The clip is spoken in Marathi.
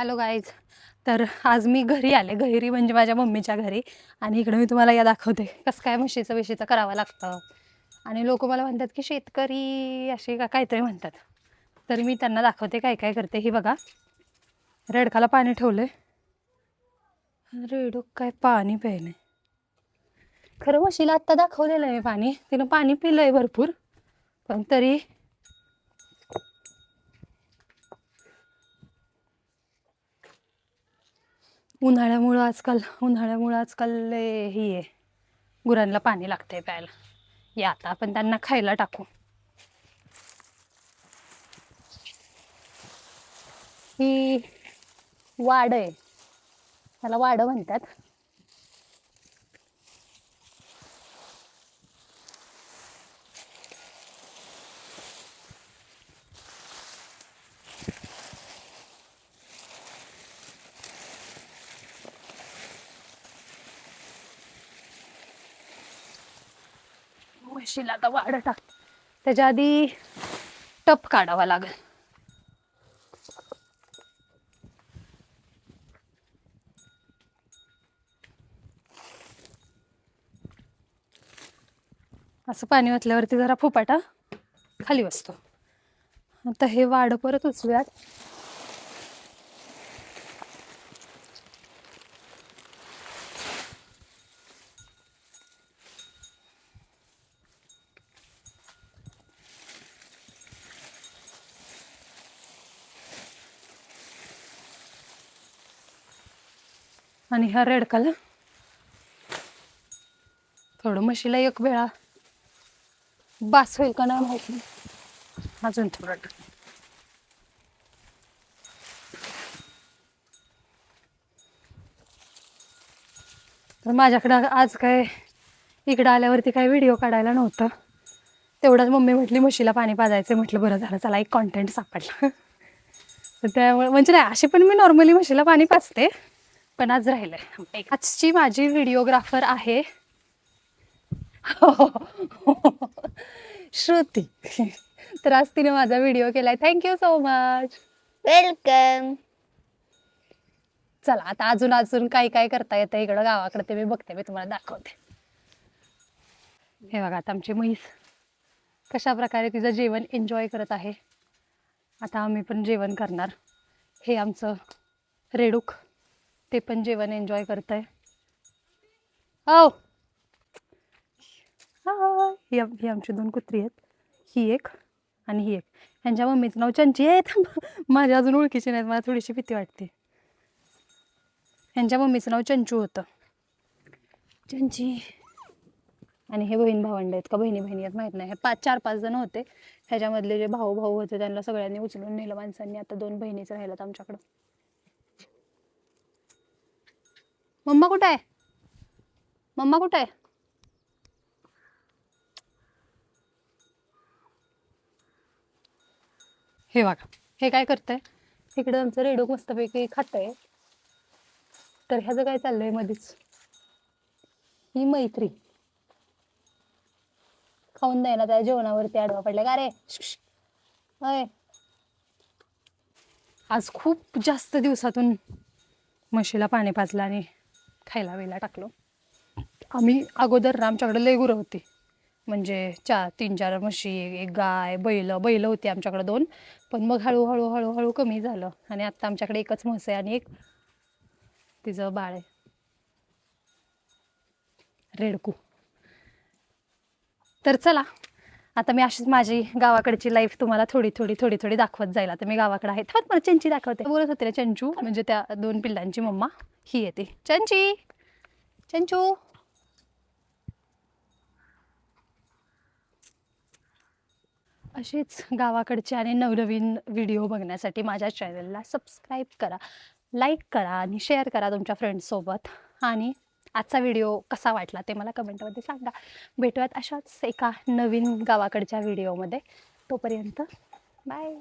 हॅलो गाईज तर आज मी घरी आले. घरी म्हणजे माझ्या मम्मीच्या घरी. आणि इकडे मी तुम्हाला या दाखवते. कसं काय म्हशीचं विशीचं करावं लागतं. आणि लोक मला म्हणतात की शेतकरी असे का काहीतरी म्हणतात. तर मी त्यांना दाखवते काय काय करते ही बघा. रेडकाला पाणी ठेवलं आहे रेडूक काय पाणी प्यायले खरं म्हशीला आत्ता दाखवलेलं आहे पाणी. तिनं पाणी पिलं आहे भरपूर. पण तरी उन्हाळ्यामुळं आजकाल उन्हाळ्यामुळं आजकाल लय ही आहे. गुरांना पाणी लागतंय प्यायला. या आता आपण त्यांना खायला टाकू. ही वाड आहे. त्याला वाड म्हणतात. म्हशीला आता वाढ टाक. त्याच्या आधी टप काढावा लागेल. असं पाणी वाचल्यावरती जरा फुपाटा खाली बसतो. आता हे वाढ परत उचलूयात. आणि ह्या रेडकाला थोडं म्हशीला एक वेळा बास होईल का नाही माहिती अजून थोडं. तर माझ्याकडं आज काय इकडं आल्यावरती काय व्हिडिओ काढायला नव्हतं. तेवढाच मम्मी म्हटली म्हशीला पाणी पाजायचं म्हटलं बरं झालं चला एक कॉन्टेंट सापडला. तर त्यामुळे म्हणजे नाही अशी पण मी नॉर्मली म्हशीला पाणी पाजते. पण आज राहिलंय आजची माझी व्हिडिओग्राफर आहे. श्रुती. तर आज तिने माझा व्हिडिओ केलाय. थँक्यू सो मच वेलकम चला आता अजून अजून काय काय करता येतं इकडं गावाकडे ते मी बघते मी तुम्हाला दाखवते. हे बघा आता आमची म्हैस कशा प्रकारे तिचं जेवण एन्जॉय करत आहे. आता आम्ही पण जेवण करणार. हे आमचं रेडूक. ते पण जेवण एन्जॉय करत आहे हो हाय. ही आम- आमची दोन कुत्री आहेत. ही एक आणि ही एक. यांच्या मम्मीचं नाव चंची आहे. थांबा. माझ्या अजून ओळखीची नाहीत. मला थोडीशी भीती वाटते. यांच्या मम्मीचं नाव चंचू होतं. चंची. आणि हे बहीण भावंड आहेत का? बहिणी बहिणी आहेत माहीत नाही. हे पाच चार पाच जण होते. ह्याच्यामधले जे भाऊ भाऊ होते त्यांना सगळ्यांनी उचलून नेलं माणसांनी. आता दोन बहिणीच राहिल्यात आमच्याकडं. मम्मा कुठं आहे? मम्मा कुठं आहे? हे बघा हे काय करतंय? इकडं आमचं रेडूक मस्तपैकी खातंय. तर ह्याचं काय चाललंय मध्येच ही मैत्री. खाऊन द्यायला त्या जेवणावरती आडवा पडला. का रे अय. आज खूप जास्त दिवसातून म्हशीला पाणी पाजलं आणि खायला वेळेला टाकलो. आम्ही अगोदर ना आमच्याकडे लय गुरं होती. म्हणजे चार तीन चार म्हशी एक गाय बैल बैल होती आमच्याकडे दोन. पण मग हळूहळू हळूहळू कमी झालं. आणि आत्ता आमच्याकडे एकच म्हस आहे आणि एक तिचं बाळ आहे. रेडकू. तर चला आता मी अशीच माझी गावाकडची लाईफ तुम्हाला थोडी थोडी थोडी थोडी दाखवत जाईल. आता मी गावाकडे आहे. मला चंची दाखवते. बोलत होते ना चंचू म्हणजे त्या दोन पिल्लांची मम्मा. ही येते. चंची. चंचू. असेच गावाकडचे आणि नवनवीन व्हिडिओ बघण्यासाठी माझ्या चॅनलला सबस्क्राईब करा लाईक करा आणि शेअर करा तुमच्या फ्रेंड्ससोबत. आणि आजचा व्हिडिओ कसा वाटला ते मला कमेंटमध्ये सांगा. भेटूयात अशाच एका नवीन गावाकडच्या व्हिडिओमध्ये. तोपर्यंत बाय.